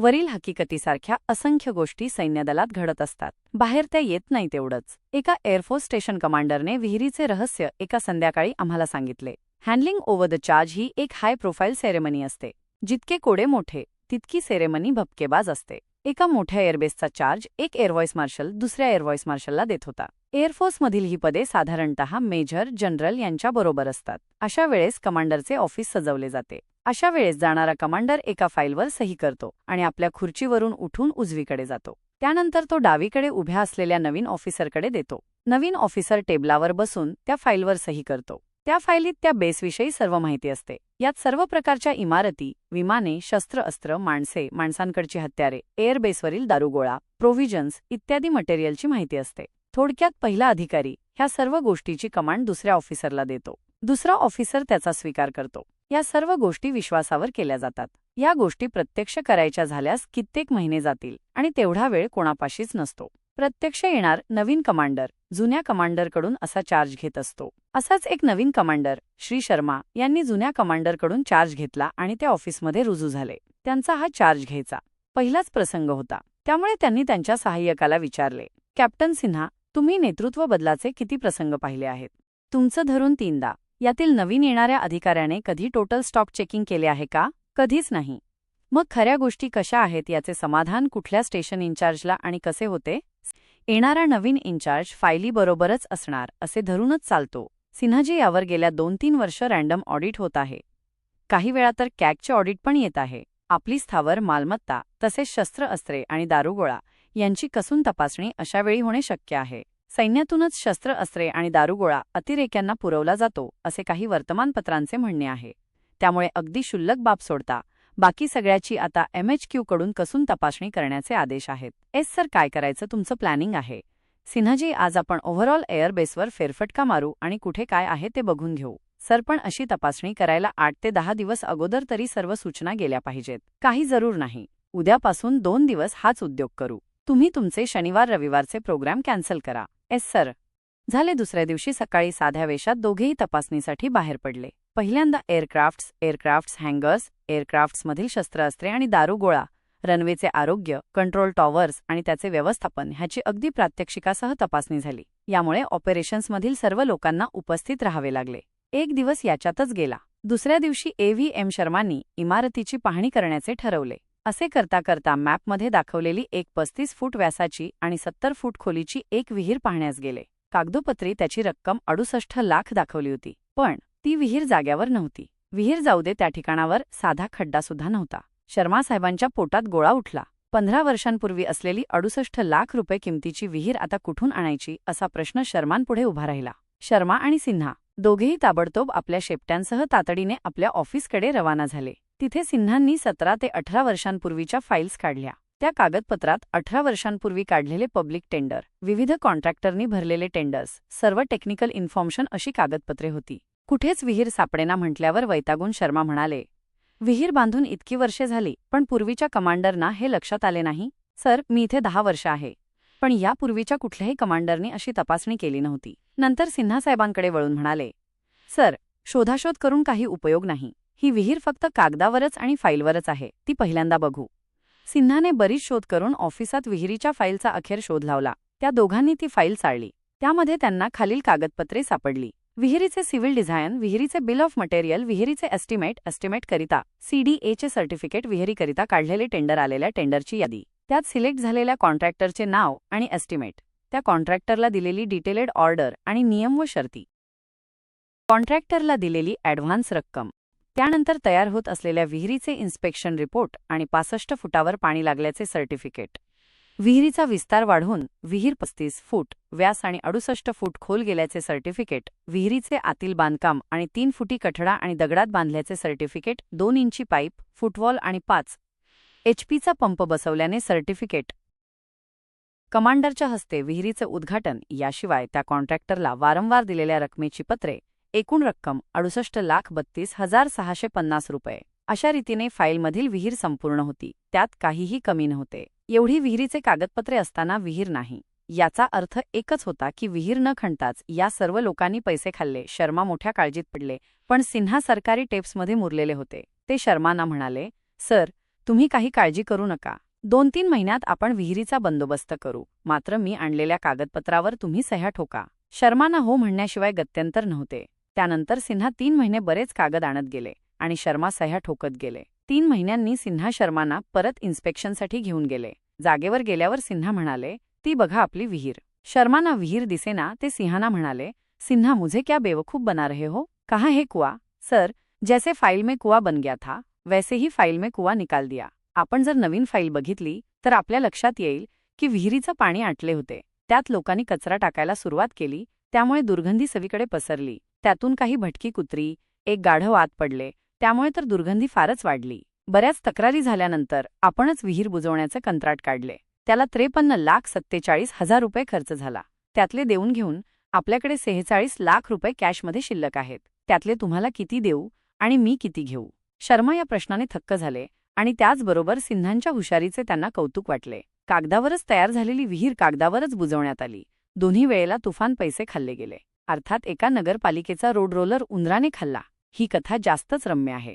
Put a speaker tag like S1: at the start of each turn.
S1: वरील हकीकतीसारख्या असंख्य गोष्टी सैन्यदलात घडत असतात. बाहेर त्या येत नाही तेवढंच एका एअरफोर्स स्टेशन कमांडरने विहिरीचे रहस्य एका संध्याकाळी आम्हाला सांगितले. हँडलिंग ओव्हर द चार्ज ही एक हाय प्रोफाईल सेरेमनी असते. जितके कोडे मोठे तितकी सेरेमनी भपकेबाज असते. एका मोठ्या एअरबेसचा चार्ज एक एअरव्हॉइस मार्शल दुसऱ्या एअरव्हॉइस मार्शलला देत होता. एअरफोर्समधील ही पदे साधारणतः मेजर जनरल यांच्या बरोबर असतात. अशा वेळेस कमांडरचे ऑफिस सजवले जाते. अशा वेळेस जाणारा कमांडर एका फाईलवर सही करतो आणि आपल्या खुर्चीवरून उठून उजवीकडे जातो. त्यानंतर तो डावीकडे उभ्या असलेल्या नवीन ऑफिसरकडे देतो. नवीन ऑफिसर टेबलावर बसून त्या फाईलवर सही करतो. त्या फाईलीत त्या बेसविषयी सर्व माहिती असते. यात सर्व प्रकारच्या इमारती विमाने शस्त्र अस्त्र माणसे माणसांकडची हत्यारे एअरबेसवरील दारुगोळा प्रोव्हिजन्स इत्यादी मटेरियलची माहिती असते. थोडक्यात पहिला अधिकारी ह्या सर्व गोष्टीची कमांड दुसऱ्या ऑफिसरला देतो. दुसरा ऑफिसर त्याचा स्वीकार करतो. या सर्व गोष्टी विश्वासावर केल्या जातात. या गोष्टी प्रत्यक्ष करायच्या झाल्यास कित्येक महिने जातील आणि तेवढा वेळ कोणापाशीच नसतो. प्रत्यक्ष येणार नवीन कमांडर जुन्या कमांडरकडून असा चार्ज घेत असतो. असाच एक नवीन कमांडर श्री शर्मा यांनी जुन्या कमांडरकडून चार्ज घेतला आणि ते ऑफिसमध्ये रुजू झाले. त्यांचा हा चार्ज घ्यायचा. पहिलाच प्रसंग होता. त्यामुळे त्यांनी त्यांच्या सहाय्यकाला विचारले कॅप्टन सिन्हा तुम्ही नेतृत्व बदलाचे किती प्रसंग पाहिले आहेत? तुमचं धरून तीनदा. यातील नवीन येणाऱ्या अधिकाऱ्याने कधी टोटल स्टॉक चेकिंग केले आहे का? कधीच नाही. मग खऱ्या गोष्टी कशा आहेत याचे समाधान कुठल्या स्टेशन इन्चार्जला आणि कसे होते? येणारा नवीन इन्चार्ज फायलीबरोबरच असणार असे धरूनच चालतो. सिन्हाजी यावर गेल्या दोन तीन वर्ष रँडम ऑडिट होत आहे. काही वेळा तर कॅगचे ऑडिट पण येत आहे. आपली स्थावर मालमत्ता तसेच शस्त्र अस्त्रे आणि दारुगोळा यांची कसून तपासणी अशावेळी होणे शक्य आहे. सैन्यातूनच शस्त्र अस्त्रे आणि दारुगोळा अतिरेक्यांना पुरवला जातो असे काही वर्तमानपत्रांचे म्हणणे आहे. त्यामुळे अगदी शुल्लक बाब सोडता बाकी सगळ्याची आता कडून कसून तपासणी करण्याचे आदेश आहेत. एस सर काय करायचं? तुमचं प्लॅनिंग आहे. सिन्हाजी आज आपण ओव्हरऑल एअरबेसवर फेरफटका मारू आणि कुठे काय आहे ते बघून घेऊ. सर पण अशी तपासणी करायला आठ ते दहा दिवस अगोदर तरी सर्व सूचना गेल्या पाहिजेत. काही जरूर नाही. उद्यापासून दोन दिवस हाच उद्योग करू. तुम्ही तुमचे शनिवार रविवारचे प्रोग्राम कॅन्सल करा. Yes sir. झाले दुसऱ्या दिवशी सकाळी साध्या वेशात दोघेही तपासणीसाठी बाहेर पडले. पहिल्यांदा एअरक्राफ्ट्स एअरक्राफ्ट्स हँगर्स एअरक्राफ्ट्समधील शस्त्रास्त्रे आणि दारुगोळा रनवेचे आरोग्य कंट्रोल टॉवर्स आणि त्याचे व्यवस्थापन ह्याची अगदी प्रात्यक्षिकासह तपासणी झाली. यामुळे ऑपरेशन्समधील सर्व लोकांना उपस्थित राहावे लागले. एक दिवस याच्यातच गेला. दुसऱ्या दिवशी ए व्ही एम शर्मांनी इमारतीची पाहणी करण्याचे ठरवले. असे करता करता मॅपमध्ये दाखवलेली एक पस्तीस फूट व्यासाची आणि सत्तर फूट खोलीची एक विहीर पाहण्यास गेले. कागदोपत्री त्याची रक्कम अडुसष्ट लाख दाखवली होती पण ती विहीर जाग्यावर नव्हती. विहीर जाऊ दे त्या ठिकाणावर साधा खड्डा सुद्धा नव्हता. शर्मा साहेबांच्या पोटात गोळा उठला. पंधरा वर्षांपूर्वी असलेली अडुसष्ट लाख रुपये किमतीची विहीर आता कुठून आणायची असा प्रश्न शर्मांपुढे उभा राहिला. शर्मा आणि सिन्हा दोघेही ताबडतोब आपल्या शेपट्यांसह तातडीने आपल्या ऑफिसकडे रवाना झाले. तिथे सिन्हांनी सतरा ते अठरा वर्षांपूर्वीच्या फाईल्स काढल्या. त्या कागदपत्रात अठरा वर्षांपूर्वी काढलेले पब्लिक टेंडर विविध कॉन्ट्रॅक्टरनी भरलेले टेंडर्स सर्व टेक्निकल इन्फॉर्मेशन अशी कागदपत्रे होती. कुठेच विहीर सापडेना म्हटल्यावर वैतागून शर्मा म्हणाले विहीर बांधून इतकी वर्षे झाली पण पूर्वीच्या कमांडरना हे लक्षात आले नाही? सर मी इथे दहा वर्ष आहे. पण यापूर्वीच्या कुठल्याही कमांडरनी अशी तपासणी केली नव्हती. नंतर सिन्हासाहेबांकडे वळून म्हणाले सर शोधाशोध करून काही उपयोग नाही. ही विहीर फक्त कागदावरच आणि फाईलवरच आहे. ती पहिल्यांदा बघू. सिन्हाने बरीच शोध करून ऑफिसात विहिरीच्या फाईलचा अखेर शोध लावला. त्या दोघांनी ती फाईल चाळली त्यामध्ये त्यांना खालील कागदपत्रे सापडली. विहिरीचे सिव्हिल डिझायन विहिरीचे बिल ऑफ मटेरियल विहिरीचे एस्टिमेट एस्टिमेट करिता सीडीएचे सर्टिफिकेट विहिरीकरिता काढलेले टेंडर आलेल्या टेंडरची यादी. त्यात सिलेक्ट झालेल्या कॉन्ट्रॅक्टरचे नाव आणि एस्टिमेट. त्या कॉन्ट्रॅक्टरला दिलेली डिटेलेड ऑर्डर आणि नियम व शर्ती. कॉन्ट्रॅक्टरला दिलेली ॲडव्हान्स रक्कम. त्यानंतर तयार होत असलेल्या विहिरीचे इन्स्पेक्शन रिपोर्ट आणि पासष्ट फुटावर पाणी लागल्याचे सर्टिफिकेट. विहिरीचा विस्तार वाढवून विहीर पस्तीस फूट व्यास आणि अडुसष्ट फूट खोल गेल्याचे सर्टिफिकेट विहिरीचे आतील बांधकाम आणि तीन फुटी कठडा आणि दगडात बांधल्याचे सर्टिफिकेट दोन इंची पाईप फुटवॉल आणि पाच एचपीचा पंप बसवल्याने सर्टिफिकेट. कमांडरच्या हस्ते विहिरीचे उद्घाटन याशिवाय त्या कॉन्ट्रॅक्टरला वारंवार दिलेल्या रकमेची पत्रे एकूण रक्कम अडुसष्ट लाख बत्तीस हजार सहाशे पन्नास रुपये. अशा रीतीने फाईलमधील विहीर संपूर्ण होती. त्यात काहीही कमी नव्हते. एवढी विहिरीचे कागदपत्रे असताना विहीर नाही. याचा अर्थ एकच होता की विहीर न खणताच या सर्व लोकांनी पैसे खाल्ले. शर्मा मोठ्या काळजीत पडले पण सिन्हा सरकारी टेप्समध्ये मुरलेले होते. ते शर्मांना म्हणाले सर तुम्ही काही काळजी करू नका. दोन तीन महिन्यात आपण विहिरीचा बंदोबस्त करू. मात्र मी आणलेल्या कागदपत्रावर तुम्ही सह्या ठोका. शर्मांना हो म्हणण्याशिवाय गत्यंतर नव्हते. त्यानंतर सिन्हा तीन महिने बरेच कागद आणत गेले आणि शर्मा सह्या ठोकत गेले. तीन महिन्यांनी सिन्हा शर्मांना परत इन्स्पेक्शनसाठी घेऊन गेले. जागेवर गेल्यावर सिन्हा म्हणाले ती बघा आपली विहीर. शर्मांना विहीर दिसेना ते सिंहाना म्हणाले सिन्हा मुझे क्या बेवकूफ बना रहे हो? कहाँ है कुआ? सर जैसे फाईल में कुआ बन गया था वैसे ही फाईल में कुआ निकाल दिया. आपण जर नवीन फाईल बघितली तर आपल्या लक्षात येईल की विहिरीचं पाणी आटले होते. त्यात लोकांनी कचरा टाकायला सुरुवात केली त्यामुळे दुर्गंधी सवीकडे पसरली. त्यातून काही भटकी कुत्री एक गाढव आत पडले. त्यामुळे तर दुर्गंधी फारच वाढली. बऱ्याच तक्रारी झाल्यानंतर आपणच विहीर बुजवण्याचे कंत्राट काढले. त्याला त्रेपन्न लाख सत्तेचाळीस हजार रुपये खर्च झाला. त्यातले देऊन घेऊन आपल्याकडे सेहेचाळीस लाख रुपये कॅशमध्ये शिल्लक आहेत. त्यातले तुम्हाला किती देऊ आणि मी किती घेऊ? शर्मा या प्रश्नाने थक्क झाले आणि त्याचबरोबर सिन्हांच्या हुशारीचे त्यांना कौतुक वाटले. कागदावरच तयार झालेली विहीर कागदावरच बुजवण्यात आली. दोन्ही वेळेला तुफान पैसे खाल्ले गेले. अर्थात एका नगरपालिकेचा रोड रोलर उंदराने खाल्ला. ही कथा जास्तच रम्य आहे.